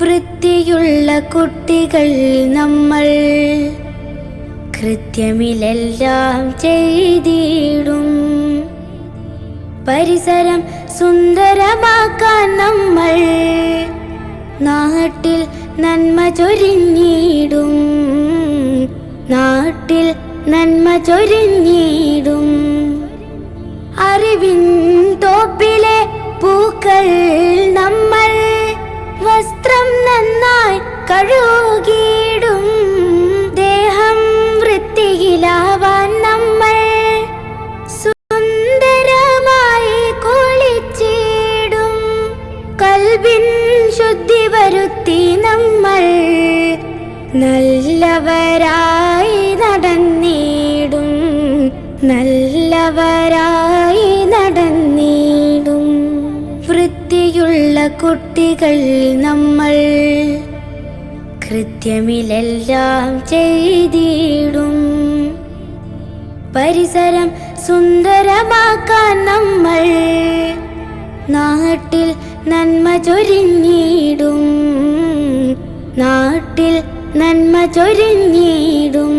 വൃത്തിയുള്ള കുട്ടികൾ നമ്മൾ കൃത്യമിലെല്ലാം ചെയ്തിടും. പരിസരം സുന്ദരമാക്കാൻ നമ്മൾ നാട്ടിൽ നന്മ ചൊരിഞ്ഞിടും. നാട്ടിൽ നന്മ ചൊരിഞ്ഞിടും. അറിവിൻ തോപ്പിലെ പൂക്കൾ കഴുകിയിടും ദേഹം വൃത്തിയിലാവാൻ നമ്മൾ സുന്ദരമായി കുളിച്ചിടും. കൽവിൻ ശുദ്ധി വരുത്തി നമ്മൾ നല്ലവരായി നടന്നിടും. നല്ലവരായി നടന്നിടും. വൃത്തിയുള്ള കുട്ടികൾ നമ്മൾ കൃത്യമിലെല്ലാം ചെയ്തിടും. പരിസരം സുന്ദരമാക്കാൻ നമ്മൾ നാട്ടിൽ നന്മ ചൊരിഞ്ഞിടും. നാട്ടിൽ നന്മ ചൊരിഞ്ഞിടും.